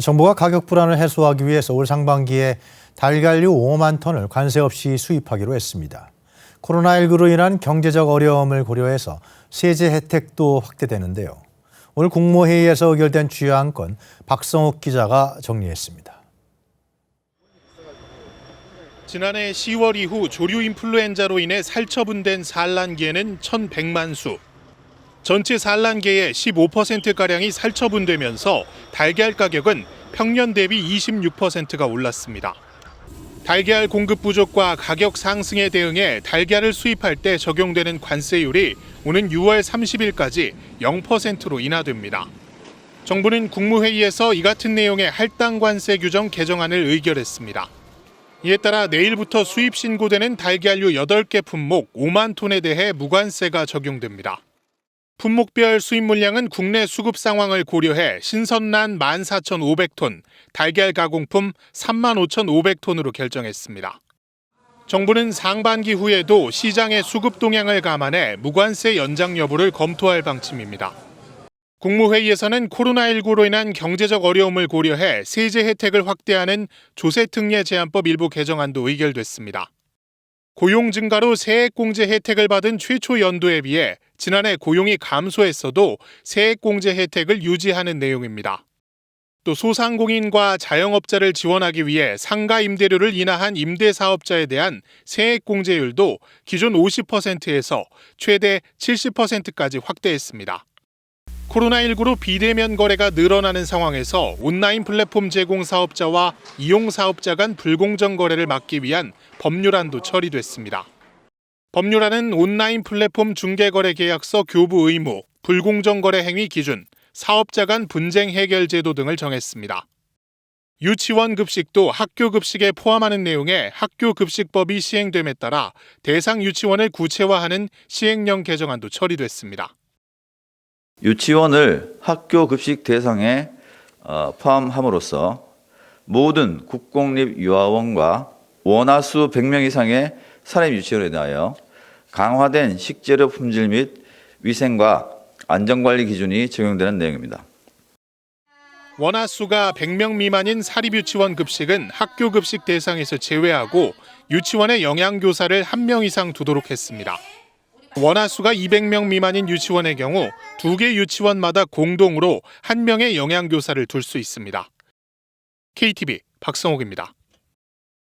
정부가 가격 불안을 해소하기 위해서 올 상반기에 달걀류 5만 톤을 관세 없이 수입하기로 했습니다. 코로나19로 인한 경제적 어려움을 고려해서 세제 혜택도 확대되는데요. 오늘 국무회의에서 의결된 주요 안건 박성욱 기자가 정리했습니다. 지난해 10월 이후 조류 인플루엔자로 인해 살처분된 산란개는 1,100만 수. 전체 산란개의 15%가량이 살처분되면서 달걀 가격은 평년 대비 26%가 올랐습니다. 달걀 공급 부족과 가격 상승에 대응해 달걀을 수입할 때 적용되는 관세율이 오는 6월 30일까지 0%로 인하됩니다. 정부는 국무회의에서 이 같은 내용의 할당 관세 규정 개정안을 의결했습니다. 이에 따라 내일부터 수입 신고되는 달걀류 8개 품목 5만 톤에 대해 무관세가 적용됩니다. 품목별 수입 물량은 국내 수급 상황을 고려해 신선란 14,500톤, 달걀 가공품 35,500톤으로 결정했습니다. 정부는 상반기 후에도 시장의 수급 동향을 감안해 무관세 연장 여부를 검토할 방침입니다. 국무회의에서는 코로나19로 인한 경제적 어려움을 고려해 세제 혜택을 확대하는 조세특례 제한법 일부 개정안도 의결됐습니다. 고용 증가로 세액공제 혜택을 받은 최초 연도에 비해 지난해 고용이 감소했어도 세액공제 혜택을 유지하는 내용입니다. 또 소상공인과 자영업자를 지원하기 위해 상가 임대료를 인하한 임대사업자에 대한 세액공제율도 기존 50%에서 최대 70%까지 확대했습니다. 코로나19로 비대면 거래가 늘어나는 상황에서 온라인 플랫폼 제공 사업자와 이용 사업자 간 불공정 거래를 막기 위한 법률안도 처리됐습니다. 법률안은 온라인 플랫폼 중개거래 계약서 교부 의무, 불공정 거래 행위 기준, 사업자 간 분쟁 해결 제도 등을 정했습니다. 유치원 급식도 학교 급식에 포함하는 내용의 학교 급식법이 시행됨에 따라 대상 유치원을 구체화하는 시행령 개정안도 처리됐습니다. 유치원을 학교 급식 대상에 어, 포함함으로써 모든 국공립 유아원과 원화수 100명 이상의 사립 유치원에 대하여 강화된 식재료 품질 및 위생과 안전관리 기준이 적용되는 내용입니다. 원화 수가 100명 미만인 사립유치원 급식은 학교 급식 대상에서 제외하고 유치원에 영양교사를 1명 이상 두도록 했습니다. 원화 수가 200명 미만인 유치원의 경우 두 개 유치원마다 공동으로 한 명의 영양교사를 둘 수 있습니다. KTV 박성옥입니다.